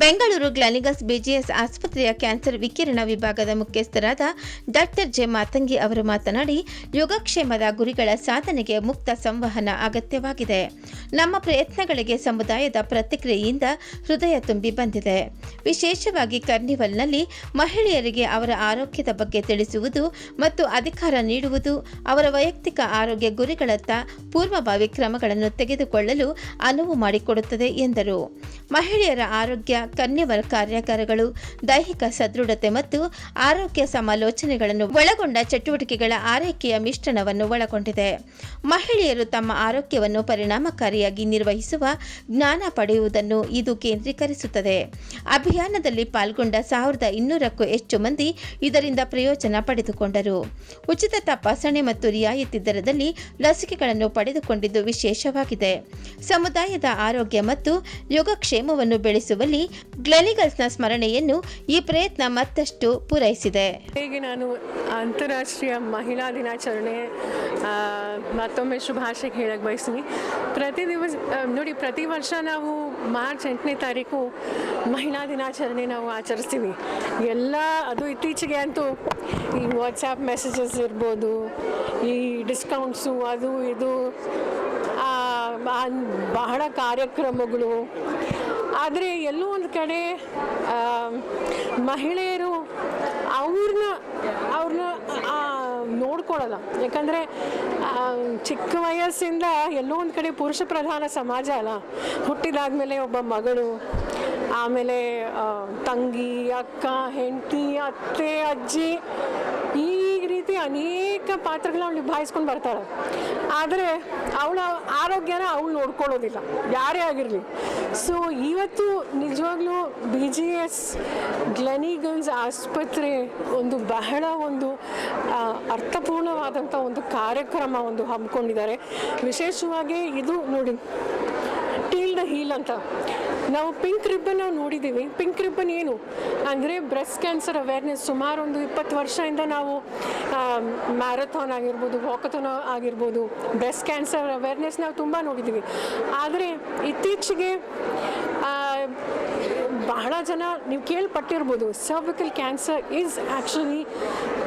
Bengaluru Gleneagles BGS ಆಸ್ಪತ್ರೆಯ cancer ವಿಕಿರಣ ವಿಭಾಗದ ಮುಖ್ಯಸ್ಥರಾದ ಡಾಕ್ಟರ್ ಜೆ ಮಾತಂಗಿ ಅವರು ಮಾತನಾಡಿ, ಯೋಗಕ್ಷೇಮದ ಗುರಿಗಳ ಸಾಧನೆಗೆ ಮುಕ್ತ ಸಂವಹನ ಅಗತ್ಯವಾಗಿದೆ. ನಮ್ಮ ಪ್ರಯತ್ನಗಳಿಗೆ ಸಮುದಾಯದ ಪ್ರತಿಕ್ರಿಯೆಯಿಂದ ಹೃದಯ ತುಂಬಿ ಬಂದಿದೆ. ವಿಶೇಷವಾಗಿ ಕಾರ್ನಿವಲ್ನಲ್ಲಿ ಮಹಿಳೆಯರಿಗೆ ಅವರ ಆರೋಗ್ಯದ ಬಗ್ಗೆ ತಿಳಿಸುವುದು ಮತ್ತು ಅಧಿಕಾರ ನೀಡುವುದು, ಅವರ ವೈಯಕ್ತಿಕ ಆರೋಗ್ಯ ಗುರಿಗಳತ್ತ ಪೂರ್ವಭಾವಿ ಕ್ರಮಗಳನ್ನು ತೆಗೆದುಕೊಳ್ಳಲು ಅನುವು ಮಾಡಿಕೊಡುತ್ತದೆ ಎಂದರು. ಮಹಿಳೆಯರ ಆರೋಗ್ಯ ಕನ್ಯವರ್ ಕಾರ್ಯಾಗಾರಗಳು, ದೈಹಿಕ ಸದೃಢತೆ ಮತ್ತು ಆರೋಗ್ಯ ಸಮಾಲೋಚನೆಗಳನ್ನು ಒಳಗೊಂಡ ಚಟುವಟಿಕೆಗಳ ಆರೈಕೆಯ ಮಿಶ್ರಣವನ್ನು ಒಳಗೊಂಡಿದೆ. ಮಹಿಳೆಯರು ತಮ್ಮ ಆರೋಗ್ಯವನ್ನು ಪರಿಣಾಮಕಾರಿಯಾಗಿ ನಿರ್ವಹಿಸುವ ಜ್ಞಾನ ಪಡೆಯುವುದನ್ನು ಇದು ಕೇಂದ್ರೀಕರಿಸುತ್ತದೆ. ಅಭಿಯಾನದಲ್ಲಿ ಪಾಲ್ಗೊಂಡ ಸಾವಿರದ ಇನ್ನೂರಕ್ಕೂ ಹೆಚ್ಚು ಮಂದಿ ಇದರಿಂದ ಪ್ರಯೋಜನ ಪಡೆದುಕೊಂಡರು. ಉಚಿತ ತಪಾಸಣೆ ಮತ್ತು ರಿಯಾಯಿತಿ ದರದಲ್ಲಿ ಲಸಿಕೆಗಳನ್ನು ಪಡೆದುಕೊಂಡಿದ್ದು ವಿಶೇಷವಾಗಿದೆ. ಸಮುದಾಯದ ಆರೋಗ್ಯ ಮತ್ತು ಯೋಗಕ್ಷೇಮವನ್ನು ಬೆಳೆಸುವಲ್ಲಿ ಗ್ಲೆನಿಗಲ್ಸ್ನ ಸ್ಮರಣೆಯನ್ನು ಈ ಪ್ರಯತ್ನ ಮತ್ತಷ್ಟು ಪೂರೈಸಿದೆ. ಹೇಗೆ ನಾನು ಅಂತಾರಾಷ್ಟ್ರೀಯ ಮಹಿಳಾ ದಿನಾಚರಣೆ ಮತ್ತೊಮ್ಮೆ ಶುಭಾಶಯ ಹೇಳಕ್ಕೆ ಬಯಸ್ತೀನಿ. ಪ್ರತಿ ದಿವಸ ನೋಡಿ, ಪ್ರತಿ ವರ್ಷ ನಾವು ಮಾರ್ಚ್ ಎಂಟನೇ ತಾರೀಕು ಮಹಿಳಾ ದಿನಾಚರಣೆ ನಾವು ಆಚರಿಸ್ತೀವಿ. ಎಲ್ಲ, ಅದು ಇತ್ತೀಚೆಗೆ ಅಂತೂ ಈ ವಾಟ್ಸಪ್ ಮೆಸೇಜಸ್ ಇರ್ಬೋದು, ಈ ಡಿಸ್ಕೌಂಟ್ಸು ಅದು ಇದು ಬಹಳ ಕಾರ್ಯಕ್ರಮಗಳು ಆದರೆ ಎಲ್ಲೋ ಒಂದು ಕಡೆ ಮಹಿಳೆಯರು ಅವ್ರನ್ನ ಅವ್ರನ್ನ ನೋಡ್ಕೊಳ್ಳಲ್ಲ ಯಾಕಂದರೆ ಚಿಕ್ಕ ವಯಸ್ಸಿಂದ ಎಲ್ಲೋ ಒಂದು ಕಡೆ ಪುರುಷ ಪ್ರಧಾನ ಸಮಾಜ ಅಲ್ಲ. ಹುಟ್ಟಿದಾದ್ಮೇಲೆ ಒಬ್ಬ ಮಗಳು, ಆಮೇಲೆ ತಂಗಿ, ಅಕ್ಕ, ಹೆಂಡತಿ, ಅತ್ತೆ, ಅಜ್ಜಿ, ಈ ರೀತಿ ಅನೇಕ ಪಾತ್ರಗಳನ್ನ ನಿಭಾಯಿಸ್ಕೊಂಡು ಬರ್ತಾಳೆ. ಆದರೆ ಅವಳ ಆರೋಗ್ಯನ ಅವಳು ನೋಡ್ಕೊಳ್ಳೋದಿಲ್ಲ. ಯಾರೇ ಆಗಿರಲಿ. ಸೊ ಇವತ್ತು ನಿಜವಾಗ್ಲೂ ಬಿ ಜಿ ಎಸ್ ಗ್ಲೆನಿಗನ್ಸ್ ಆಸ್ಪತ್ರೆ ಒಂದು ಬಹಳ ಒಂದು ಅರ್ಥಪೂರ್ಣವಾದಂಥ ಒಂದು ಕಾರ್ಯಕ್ರಮ ಒಂದು ಹಮ್ಮಿಕೊಂಡಿದ್ದಾರೆ. ವಿಶೇಷವಾಗಿ ಇದು ನೋಡಿ. ಟೀಲ್ ದ ಹೀಲ್ ಅಂತ. ನಾವು ಪಿಂಕ್ ರಿಬ್ಬನ್ ನಾವು ನೋಡಿದ್ದೀವಿ ಪಿಂಕ್ ರಿಬ್ಬನ್ ಏನು? ಅಂದರೆ ಬ್ರೆಸ್ಟ್ ಕ್ಯಾನ್ಸರ್ ಅವೇರ್ನೆಸ್ ಸುಮಾರು ಒಂದು ಇಪ್ಪತ್ತು ವರ್ಷದಿಂದ ನಾವು ಮ್ಯಾರಥಾನ್ ಆಗಿರ್ಬೋದು ವಾಕಥಾನ್ ಆಗಿರ್ಬೋದು ಬ್ರೆಸ್ಟ್ ಕ್ಯಾನ್ಸರ್ ಅವೇರ್ನೆಸ್ ನಾವು ತುಂಬ ನೋಡಿದ್ದೀವಿ ಆದರೆ ಇತ್ತೀಚೆಗೆ ಬಹಳ ಜನ ನೀವು ಕೇಳ್ಪಟ್ಟಿರ್ಬೋದು cervical cancer is actually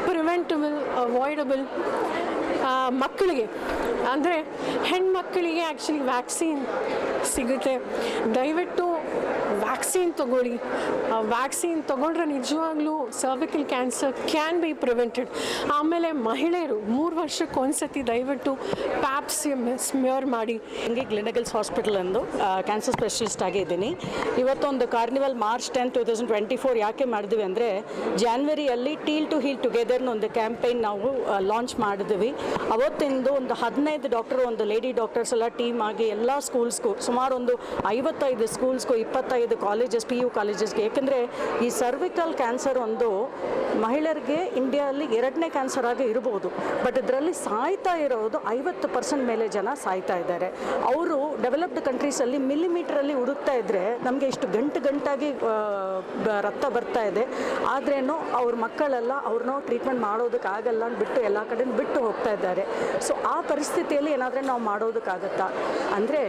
preventable avoidable ಮಕ್ಕಳಿಗೆ. ಅಂದರೆ ಹೆಣ್ಮಕ್ಕಳಿಗೆ ಆ್ಯಕ್ಚುಲಿ ವ್ಯಾಕ್ಸಿನ್ ಸಿಗುತ್ತೆ. ದಯವಿಟ್ಟು ವ್ಯಾಕ್ಸಿನ್ ತಗೊಳ್ಳಿ. ಆ ವ್ಯಾಕ್ಸಿನ್ ತಗೊಂಡ್ರೆ ನಿಜವಾಗ್ಲೂ cervical cancer can be prevented ಆಮೇಲೆ ಮಹಿಳೆಯರು ಮೂರು ವರ್ಷಕ್ಕೆ ಒಂದ್ಸತಿ ದಯವಿಟ್ಟು ಪ್ಯಾಪ್ಸ್ ಸ್ಮ್ಯೂರ್ ಮಾಡಿ. ಹಂಗೆ ಗ್ಲಿನಗಲ್ಸ್ ಹಾಸ್ಪಿಟಲ್ ಅಂದು ಕ್ಯಾನ್ಸರ್ ಸ್ಪೆಷಲಿಸ್ಟ್ ಆಗಿದ್ದೀನಿ ಇವತ್ತೊಂದು carnival March ten two thousand twenty four ಯಾಕೆ ಮಾಡಿದ್ವಿ ಅಂದರೆ ಜಾನ್ವರಿಯಲ್ಲಿ ಟೀಲ್ ಟು ಹೀಲ್ ಟುಗೆದರ್ನ ಒಂದು ಕ್ಯಾಂಪೇನ್ ನಾವು ಲಾಂಚ್ ಮಾಡಿದ್ವಿ. ಅವತ್ತಿಂದು ಒಂದು ಹದಿನೈದು ಡಾಕ್ಟರ್ ಒಂದು ಲೇಡಿ ಡಾಕ್ಟರ್ಸ್ ಎಲ್ಲ ಟೀಮ್ ಆಗಿ ಎಲ್ಲ ಸ್ಕೂಲ್ಸ್ಗೂ ಸುಮಾರು ಒಂದು ಐವತ್ತೈದು ಸ್ಕೂಲ್ಸ್ಗೂ ಇಪ್ಪತ್ತೈದು ಕಾಲೇಜಸ್ ಪಿ ಯು ಕಾಲೇಜಸ್ಗೆ ಏಕೆಂದರೆ ಈ ಸರ್ವಿಕಲ್ ಕ್ಯಾನ್ಸರ್ ಒಂದು ಮಹಿಳೆಯರಿಗೆ ಇಂಡಿಯಾದಲ್ಲಿ ಎರಡನೇ ಕ್ಯಾನ್ಸರ್ ಆಗಿ ಇರ್ಬೋದು. ಬಟ್ ಇದರಲ್ಲಿ ಸಾಯ್ತಾ ಇರೋದು ಐವತ್ತು ಪರ್ಸೆಂಟ್ ಮೇಲೆ ಜನ ಸಾಯ್ತಾ ಇದ್ದಾರೆ. ಅವರು ಡೆವಲಪ್ಡ್ ಕಂಟ್ರೀಸಲ್ಲಿ ಮಿಲಿಮೀಟ್ರಲ್ಲಿ ಹುಡುಕ್ತಾ ಇದ್ದರೆ ನಮಗೆ ಇಷ್ಟು ಗಂಟು ಗಂಟಾಗಿ ರಕ್ತ ಬರ್ತಾ ಇದೆ. ಆದ್ರೇನು ಅವ್ರ ಮಕ್ಕಳೆಲ್ಲ ಅವ್ರನ್ನ ಟ್ರೀಟ್ಮೆಂಟ್ ಮಾಡೋದಕ್ಕಾಗಲ್ಲ ಬಿಟ್ಟು ಎಲ್ಲ ಕಡೆ ಬಿಟ್ಟು ಹೋಗ್ತಾ ಇದ್ದಾರೆ. ಸೊ ಆ ಪರಿಸ್ಥಿತಿಯಲ್ಲಿ ಏನಾದರೂ ನಾವು ಮಾಡೋದಕ್ಕಾಗತ್ತಾ? ಅಂದರೆ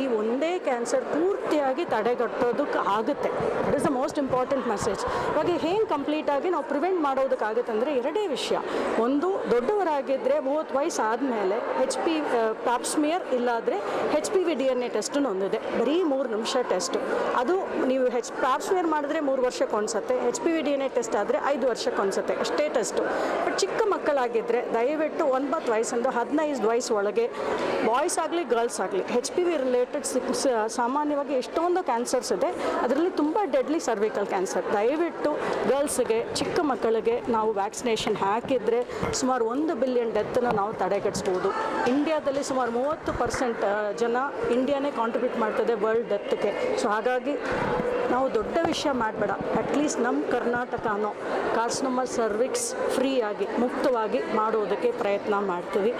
ಈ ಒಂದೇ ಕ್ಯಾನ್ಸರ್ ಪೂರ್ತಿಯಾಗಿ ತಡೆಗಟ್ಟೋದಕ್ಕೆ ಆಗುತ್ತೆ. It is the most important message ಇವಾಗ ಹೇಗೆ ಕಂಪ್ಲೀಟಾಗಿ ನಾವು ಪ್ರಿವೆಂಟ್ ಮಾಡೋದಕ್ಕಾಗುತ್ತೆ ಅಂದರೆ ಎರಡೇ ವಿಷಯ. ಒಂದು ದೊಡ್ಡವರಾಗಿದ್ದರೆ ಮೂವತ್ತು ವಯಸ್ಸು ಆದಮೇಲೆ ಹೆಚ್ ಪಿ ಪ್ಯಾಪ್ಸ್ಮಿಯರ್ ಇಲ್ಲಾದರೆ H P V D N A ಟೆಸ್ಟನ್ನು ಒಂದಿದೆ ಬರೀ ಮೂರು ನಿಮಿಷ ಟೆಸ್ಟ್ ಅದು ನೀವು ಹೆಚ್ ಪ್ಯಾಪ್ಸ್ಮಿಯರ್ ಮಾಡಿದ್ರೆ ಮೂರು ವರ್ಷಕ್ಕೆ ಅನ್ಸುತ್ತೆ H P V D N A test ಆದರೆ ಐದು ವರ್ಷಕ್ಕೆ ಅನ್ಸುತ್ತೆ ಅಷ್ಟೇ ಟೆಸ್ಟು ಬಟ್ ಚಿಕ್ಕ ಮಕ್ಕಳಾಗಿದ್ದರೆ ದಯವಿಟ್ಟು ಒಂಬತ್ತು ವಯಸ್ಸಿಂದ ಹದಿನೈದು ವಯಸ್ಸು ಒಳಗೆ ಬಾಯ್ಸ್ ಆಗಲಿ ಗರ್ಲ್ಸ್ ಆಗಲಿ ಹೆಚ್ ಪಿ ವಿ ರಿಲೇಟೆಡ್ ಸಾಮಾನ್ಯವಾಗಿ ಎಷ್ಟೊಂದು ಕ್ಯಾನ್ಸರ್ಸ್ ಇದೆ. ಅದರಲ್ಲಿ ತುಂಬ ಡೆಡ್ಲಿ ಸರ್ವಿಕಲ್ ಕ್ಯಾನ್ಸರ್ ದಯವಿಟ್ಟು ಗರ್ಲ್ಸ್ಗೆ ಚಿಕ್ಕ ಮಕ್ಕಳಿಗೆ ನಾವು ವ್ಯಾಕ್ಸಿನೇಷನ್ ಹಾಕಿದರೆ ಸುಮಾರು ಒಂದು ಬಿಲಿಯನ್ ಡೆತ್ನ ನಾವು ತಡೆಗಟ್ಟಿಸ್ಬೋದು ಇಂಡಿಯಾದಲ್ಲಿ ಸುಮಾರು ಮೂವತ್ತು ಪರ್ಸೆಂಟ್ ಜನ ಇಂಡಿಯಾನೇ ಕಾಂಟ್ರಿಬ್ಯೂಟ್ ಮಾಡ್ತದೆ ವರ್ಲ್ಡ್ ಡೆತ್ಗೆ ಸೊ ಹಾಗಾಗಿ ನಾವು ದೊಡ್ಡ ವಿಷಯ ಮಾಡಬೇಡ. ಅಟ್ಲೀಸ್ಟ್ ನಮ್ಮ ಕರ್ನಾಟಕನೋ ಕಾರ್ಸ್ನೊಮ್ಮ ಸರ್ವಿಕ್ಸ್ ಫ್ರೀಯಾಗಿ ಮುಕ್ತವಾಗಿ ಮಾಡೋದಕ್ಕೆ ಪ್ರಯತ್ನ ಮಾಡ್ತೀವಿ.